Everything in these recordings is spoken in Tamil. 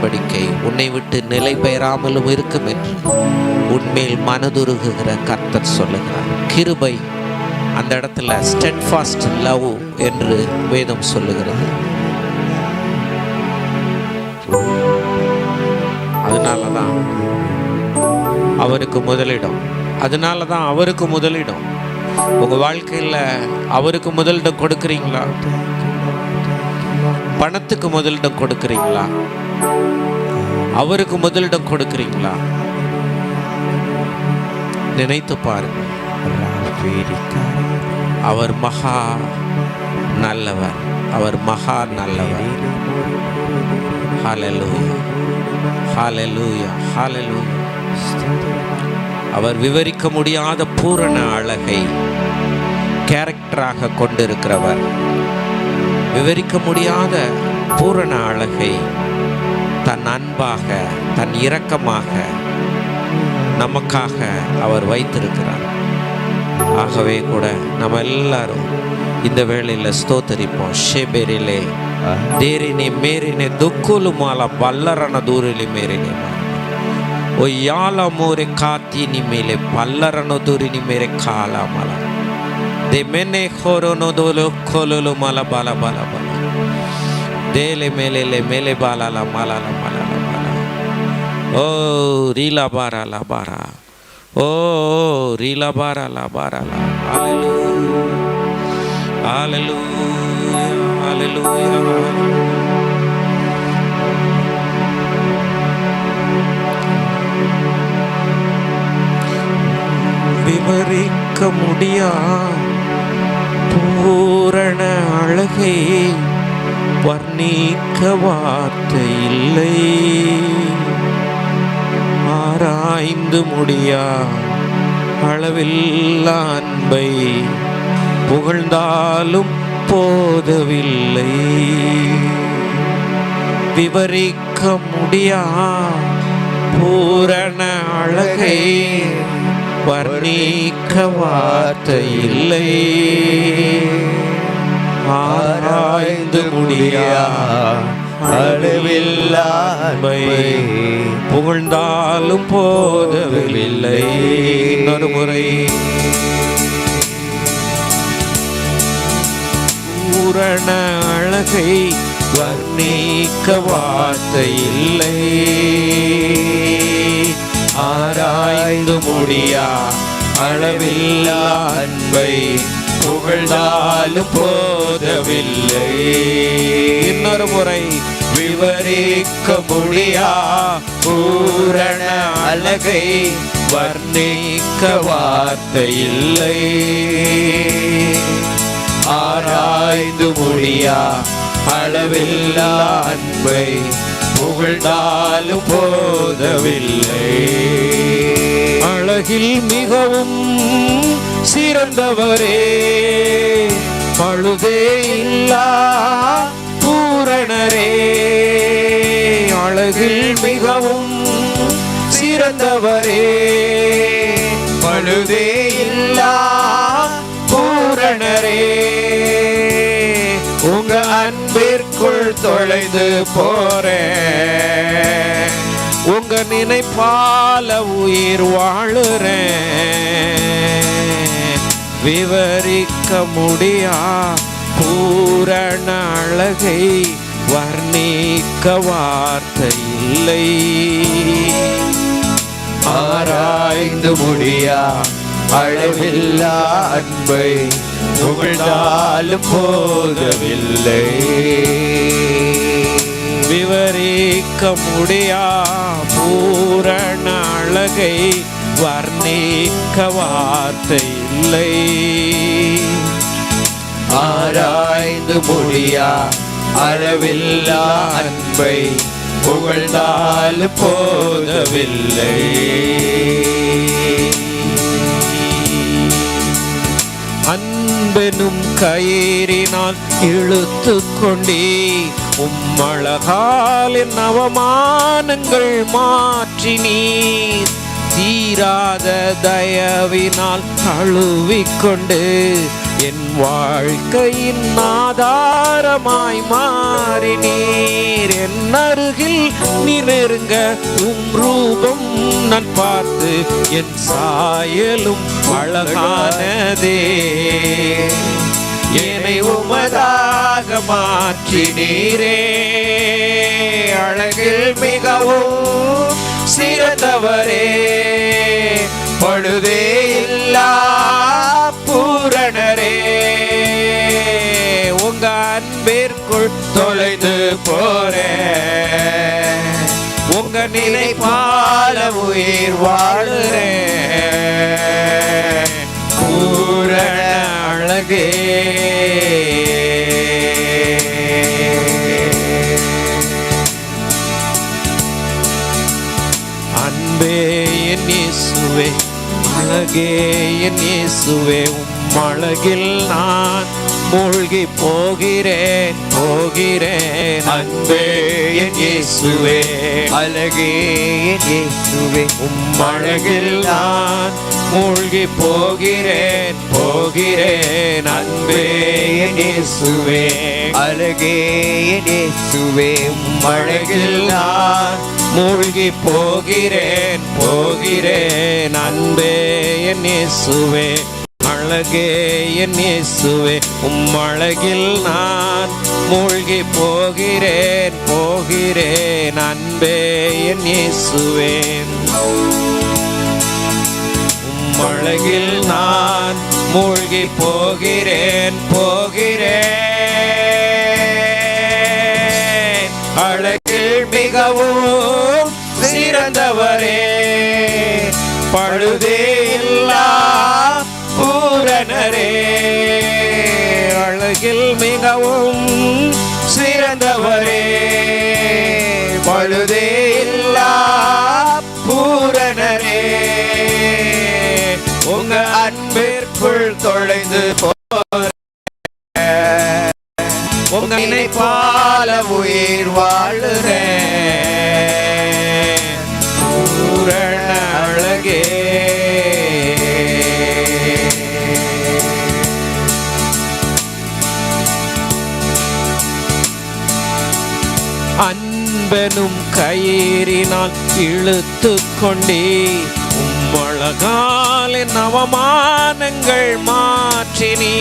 உடன்படிக்கை உன்னை விட்டு நிலை பெயராமலும் இருக்கும் என்று உண்மையில் மனதுருகுகிற கர்த்தர் சொல்லுகிறார். கிருபை அந்த இடத்துல ஸ்டெட்ஃபாஸ்ட் லவ் என்று வேதம் சொல்லுகிறது. அதனால தான் அவருக்கு முதலிடம். அதனால தான் அவருக்கு முதலிடம். உங்க வாழ்க்கையில் அவருக்கு முதலிடம் கொடுக்குறீங்களா? பணத்துக்கு முதலிடம் கொடுக்குறீங்களா? அவருக்கு முதலிடம் கொடுக்குறீங்களா? நினைத்து பாருங்க. அவர் மகா நல்லவர். அவர் மகா நல்லவர். ஹalleluya ஹalleluya ஹalleluya அவர் விவரிக்க முடியாத பூரண அழகை கேரக்டராக கொண்டிருக்கிறவர். விவரிக்க முடியாத பூரண அழகை தன் அன்பாக தன் இரக்கமாக நமக்காக அவர் வைத்திருக்கிறார் ஆகவே கூட நம்ம எல்லாரும் இந்த வேளையில் ஸ்தோத்தரிப்போம் ஷேபெரிலே ದೇರಿನಿ ಮೇರಿನೆ ದುಕ್ಕುಲು ಮಾಲ ಬಲ್ಲರನ ದೂರಿಲಿ ಮೇರಿನೆ ಒಯ್ಯಾಲ ಮೋರೆ ಕಾತಿನಿ ಮೇಲೆ ಪಲ್ಲರನ ದೂರಿನಿ ಮೇರೆ ಕಾಲ ಮಲ ದೆ ಮೆನೆ ಖೋರನೋ ದೋಲು ಖೋಲುಲು ಮಲ ಬಲ ಬಲ ಬಲ ದೇಲೆ ಮೇಲೆಲೆ ಮೇಲೆ ಬಾಲಲ ಮಲಲ ಮಲಲ ಮಲ ஓ ரீலா பாரா லா பாரா ஓ ரீலா பாரா லா பாரா லா ஆலலு ஆலலு விவரிக்க முடியா? பூரண அழகை. வர்ணிக்க வார்த்தை இல்லை. ஆராய்ந்து முடியா? அளவில்லா அன்பை புகழ்ந்தாலும் போதவில்லை. விவரிக்க முடியா? பூரண அழகை வர்ணிக்க வார்த்தை இல்லை ஆராய்ந்து முடியா? அளவில்லா புகழ்ந்தாலும் போதவில்லை. இன்னொரு முறை. பூரண அழகை வர்ணிக்க வார்த்தை இல்லை. ஆராய்ந்து முடியா அளவில்லா அன்பை புகழ்ந்தாலும் போதவில்லை. இன்னொரு முறை விவரிக்க முடியா? பூரண அழகை வர்ணிக்க வார்த்தை இல்லை. ஆராய்ந்து முடியா? அளவில்லா அன்பை புகழ்ந்தாலும் போதவில்லை. அழகில் மிகவும் சிறந்தவரே. பழுதே இல்லா பூரணரே. அழகில் மிகவும் சிறந்தவரே. பழுதே இல்லா பூரணரே. உங்க அன்பிற்குள் தொலைந்து போறேன் உங்க நினைப்பால உயிர் வாழுறேன் விவரிக்க முடியா? பூரண அழகை வர்ணிக்க வார்த்தை இல்லை. ஆராய்ந்து முடியா? அளவில்லா அன்பை புகழ்ந்தாலும் போதவில்லை. விவரிக்க முடியா? பூரண அழகை வர்ணிக்க வார்த்தை இல்லை ஆராய்ந்து முடியா அளவில்லா அன்பை புகழ்ந்தால் போதவில்லை. அன்பெனும் கயிறினால் இழுத்து கொண்டே உம்மழகாலின் அவமானங்கள் மாற்றினீர். தீராத தயவினால் அழுவிக்கொண்டு என் வாழ்க்கையின் ஆதாரமாய் மாறி நீர் என் அருகில் நீ நெருங்க உம் ரூபம் நான் பார்த்து என் சாயலும் அழகானதே. என்னை உமதாக மாற்றினீரே. அழகில் மிகவும் சிறந்தவரே பழுதே இல்லா பூரணரே. உங்க அன்பிற்குள் தொலைந்து போறேன் உங்க நிலை பால உயிர் வாழுறேன் பூரண அழகே. அழகே என் இயேசுவே உம் நான் மூழ்கி போகிறேன் போகிறேன். அன்பே என் இயேசுவே அழகே என் இயேசுவே உம்மழகில் நான் மூழ்கி போகிறேன் போகிறேன். அன்பே என் இயேசுவே அழகே என் இயேசுவே உம்மழகில் நான் மூழ்கி போகிறேன் போகிறேன். அன்பே என் இயேசுவே அழகே என் இயேசுவே உம் அழகில் நான் மூழ்கி போகிறேன் போகிறேன். அன்பே என் இயேசுவே. உம் அழகில் நான் மூழ்கி போகிறேன் போகிறேன். அழகில் மிகவும் உலகில் மிகவும் சிறந்தவரே. பழுதே இல்லா பூரணரே உங்க அன்பிற்குள் தொலைந்து போற. உங்க நினைப்பால உயிர் வாழுறேன் அன்பனும் கயிறினால் இழுத்து கொண்டே உம்மழகாலின் அவமானங்கள் மாற்றினீ.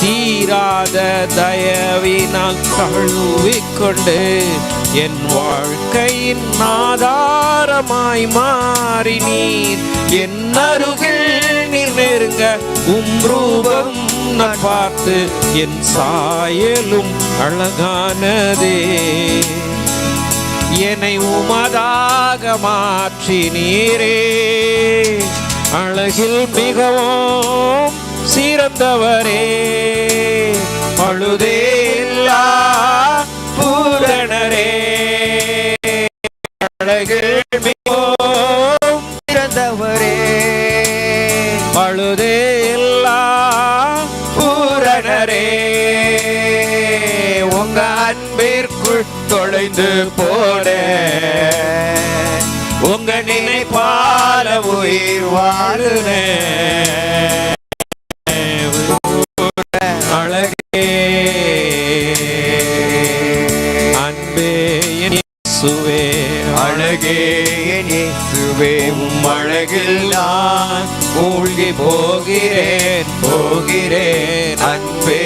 தீராத தயவினால் தழுவிக்கொண்டு என் வாழ்க்கையின் ஆதாரமாய் மாறினீர். என் அருகில் நீர் நெருங்க உம் ரூபம் நான் பார்த்து என் சாயலும் அழகானதே. என்னை உமதாக மாற்றி நீரே அழகில் மிகவும் சிறந்தவரே. பழுதே இல்லா பூரணரே. அழகே என் இயேசுவே உம் அழகில் நான் மூழ்கி போகிறேன் போகிறேன். அன்பே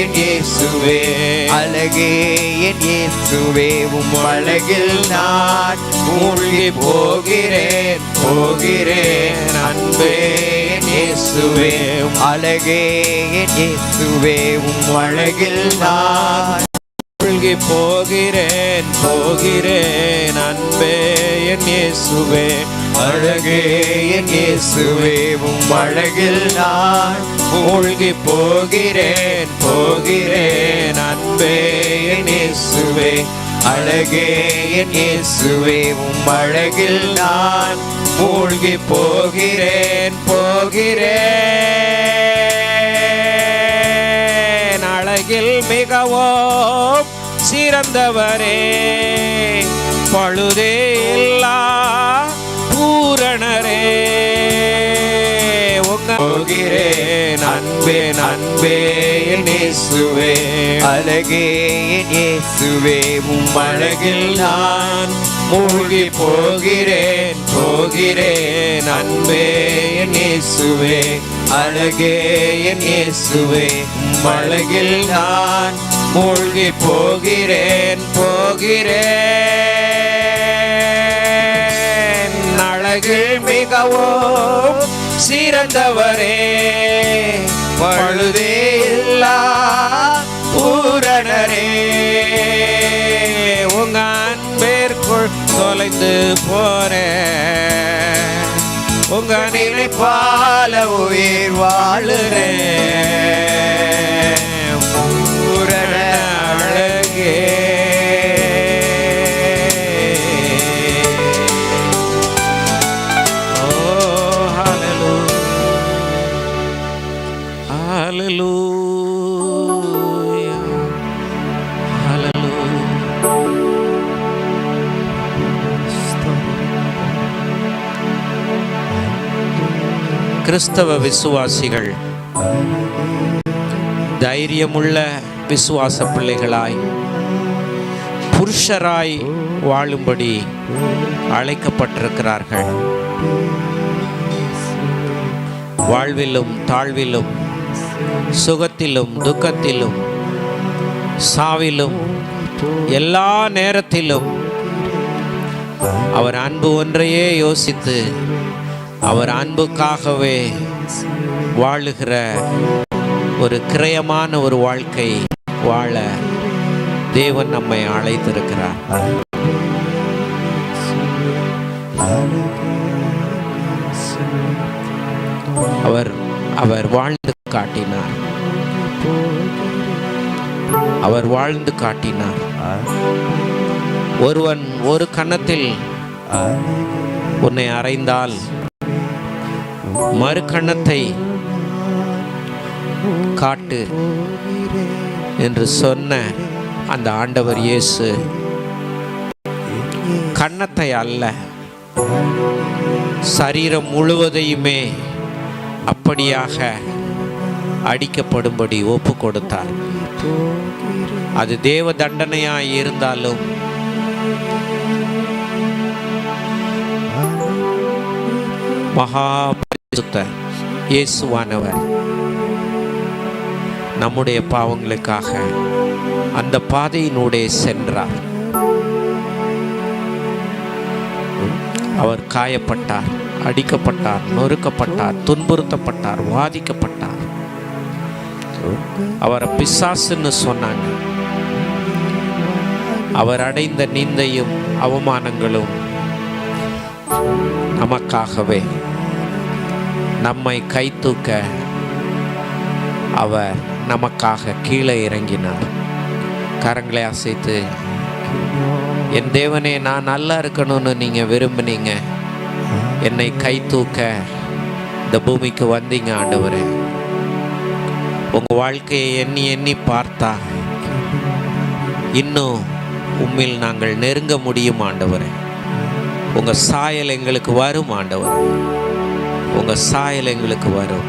என் இயேசுவே. அழகே என் இயேசுவே உம் அழகில் நான் மூழ்கி போகிறேன் போகிறேன். அன்பே இயேசுவே. அழகே என் இயேசுவே உம் அழகில் நான் மூழ்கி போகிறேன் போகிறேன். அன்பே என் இயேசுவே அழகே என் இயேசுவே உம் அழகில் நான் மூழ்கி போகிறேன் போகிறேன். அன்பே என் இயேசுவே அழகே என் இயேசுவே உம் அழகில் நான் மூழ்கி போகிறேன் போகிறேன். அழகில் மிகவும் சிறந்தவரே பழுதே இல்லா பூரணரே. போகிறேன் அன்பே அன்பே நேசுவே அழகே நேசுவே உம்மழகில் நான் மூழ்கி போகிறேன் போகிறேன். அன்பே நேசுவே அழகே நேசுவே உம்மழகில் நான் மூழ்கி போகிறேன் போகிறேன். அழகில் மிகவும் சிறந்தவரே. பழுதே இல்லா பூரணரே. உங்க அன்பேற்குள் தொலைந்து போறேன். உங்க நினைப்பால உயிர் வாழுறேன். கிறிஸ்தவ விசுவாசிகள் தைரியமுள்ள விசுவாச பிள்ளைகளாய் புருஷராய் வாழும்படி அழைக்கப்பட்டிருக்கிறார்கள். வாழ்விலும் தாழ்விலும் சுகத்திலும் துக்கத்திலும் சாவிலும் எல்லா நேரத்திலும் அவர் அன்பு ஒன்றையே யோசித்து அவர் அன்புக்காகவே வாழுகிற ஒரு கிரயமான ஒரு வாழ்க்கை வாழ தேவன் நம்மை அழைத்திருக்கிறார் அவர் அவர் வாழ்ந்து காட்டினார். அவர் வாழ்ந்து காட்டினார். ஒருவன் ஒரு கன்னத்தில் உன்னை அறைந்தால் மறு கன்னத்தை காட்டு என்று சொன்ன அந்த ஆண்டவர் இயேசு. கன்னத்தை அல்ல. சரீரம் முழுவதையுமே அப்படியாக அடிக்கப்படும்படி ஒப்பு கொடுத்தார். அது தேவ தண்டனையாய் இருந்தாலும் மகா இயேசுவானவர். நம்முடைய பாவங்களுக்காக அந்த பாதையினூடே சென்றார். அவர் காயப்பட்டார் அடிக்கப்பட்டார் நொறுக்கப்பட்டார் துன்புறுத்தப்பட்டார் வாதிக்கப்பட்டார். அவரை பிசாசுன்னு சொன்னாங்க. அவர் அடைந்த நிந்தையும் அவமானங்களும் நமக்காகவே நம்மை கை தூக்க அவர் நமக்காக கீழே இறங்கினார். கரங்களை அசைத்து என் தேவனே நான் நல்லா இருக்கணும்னு நீங்கள் விரும்புனீங்க. என்னை கை தூக்க இந்த பூமிக்கு வந்தீங்க ஆண்டவரே. உங்கள் வாழ்க்கையை எண்ணி எண்ணி பார்த்தா இன்னும் உம்மில் நாங்கள் நெருங்க முடியும் ஆண்டவரே. உங்கள் சாயல் எங்களுக்கு வரும் ஆண்டவர். உங்கள் சாயல் எங்களுக்கு வரும்.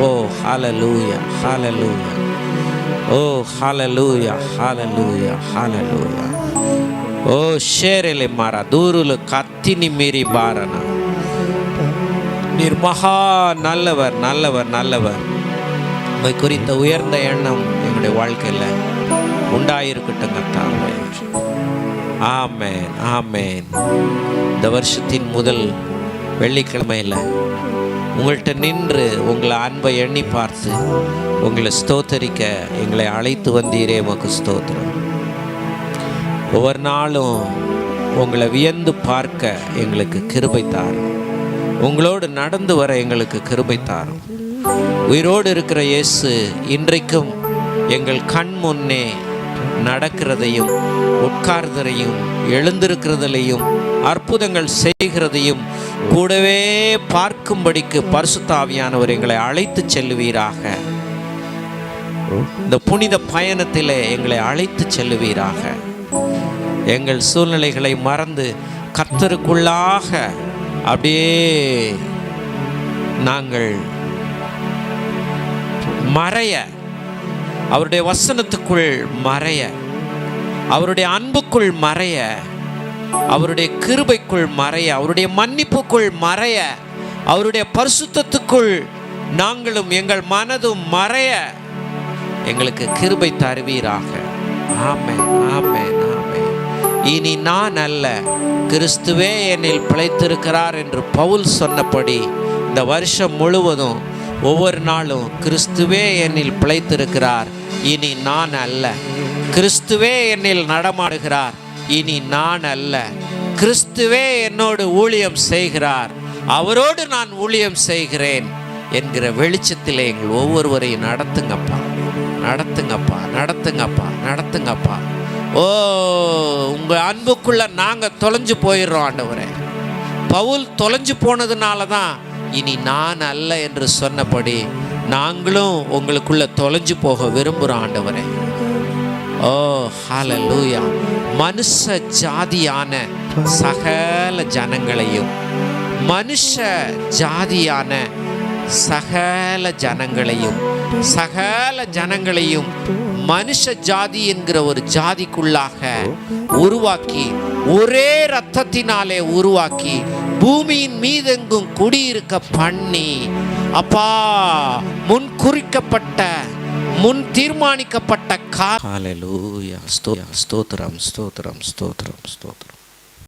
ஓ ஹalleluya ஹalleluya ஓ ஹalleluya ஹalleluya ஹalleluya ఓ షేరెలే మారా దూరులు కత్తిని మీరి బారన நீர் மகா நல்லவர் நல்லவர் நல்லவர் உமை குறித்த உயர்ந்த எண்ணம் எங்களுடைய வாழ்க்கையில் உண்டாயிருக்கட்டும் கர்த்தாவே ஆமேன் ஆமேன் இந்த வருஷத்தின் முதல் வெள்ளிக்கிழமையில் உங்கள்கிட்ட நின்று உங்களை அன்பை எண்ணி பார்த்து உங்களை ஸ்தோத்தரிக்க எங்களை அழைத்து வந்தீரே உமக்கு ஸ்தோத்திரம். ஒவ்வொரு நாளும் உங்களை வியந்து பார்க்க எங்களுக்கு கிருபை தாரும். உங்களோடு நடந்து வர எங்களுக்கு கிருபை தாரும். உயிரோடு இருக்கிற இயேசு இன்றைக்கும் எங்கள் கண் முன்னே நடக்கிறதையும் உட்கார்ந்ததையும் எழுந்திருக்கிறதையும் அற்புதங்கள் செய்கிறதையும் கூடவே பார்க்கும்படிக்கு பரிசுத்தாவியானவர் எங்களை அழைத்து செல்லுவீராக. இந்த புனித பயணத்திலே எங்களை அழைத்து செல்லுவீராக. எங்கள் சூழ்நிலைகளை மறந்து கர்த்தருக்குள்ளாக அப்படியே நாங்கள் மறைய அவருடைய வசனத்துக்குள் மறைய அவருடைய அன்புக்குள் மறைய அவருடைய கிருபைக்குள் மறைய அவருடைய மன்னிப்புக்குள் மறைய அவருடைய பரிசுத்தத்துக்குள் நாங்களும் எங்கள் மனதும் மறைய எங்களுக்கு கிருபை தருவீராக. ஆமே ஆமே ஆமே இனி நான் அல்ல கிறிஸ்துவே என்னில் பிழைத்திருக்கிறார் என்று பவுல் சொன்னபடி இந்த வருஷம் முழுவதும் ஒவ்வொரு நாளும் கிறிஸ்துவே என்னில் பிழைத்திருக்கிறார். இனி நான் அல்ல. கிறிஸ்துவே என்னில் நடமாடுகிறார். இனி நான் அல்ல. கிறிஸ்துவே என்னோடு ஊழியம் செய்கிறார். அவரோடு நான் ஊழியம் செய்கிறேன் என்கிற வெளிச்சத்திலே எங்கள் ஒவ்வொருவரையும் நடத்துங்கப்பா. நடத்துங்கப்பா நடத்துங்கப்பா நடத்துங்கப்பா. ஓ உங்கள் அன்புக்குள்ள நாங்கள் தொலைஞ்சு போயிடுறோம் ஆண்டவரே. பவுல் தொலைஞ்சு போனதுனால தான் இனி நான் அல்ல என்று சொன்னபடி நாங்களும் உங்களுக்குள்ள தொலைஞ்சு போக விரும்புகிறோம் ஆண்டவரே. Oh, ஓ ஹalleluya மனுஷ ஜாதியான சகல ஜனங்களையும் மனுஷ ஜாதியான சகல ஜனங்களையும் சகல ஜனங்களையும் மனுஷ ஜாதி என்கிற ஒரு ஜாதிக்குள்ளாக உருவாக்கி ஒரே ரத்தத்தினாலே உருவாக்கி பூமியின் மீதெங்கும் குடியிருக்க பண்ணி அப்பா முன் குறிக்கப்பட்ட முன் தீர்மானிக்கப்பட்ட கா ஸ்தோத்திரம் ஸ்தோத்திரம் ஸ்தோத்திரம் ஸ்தோத்திரம்.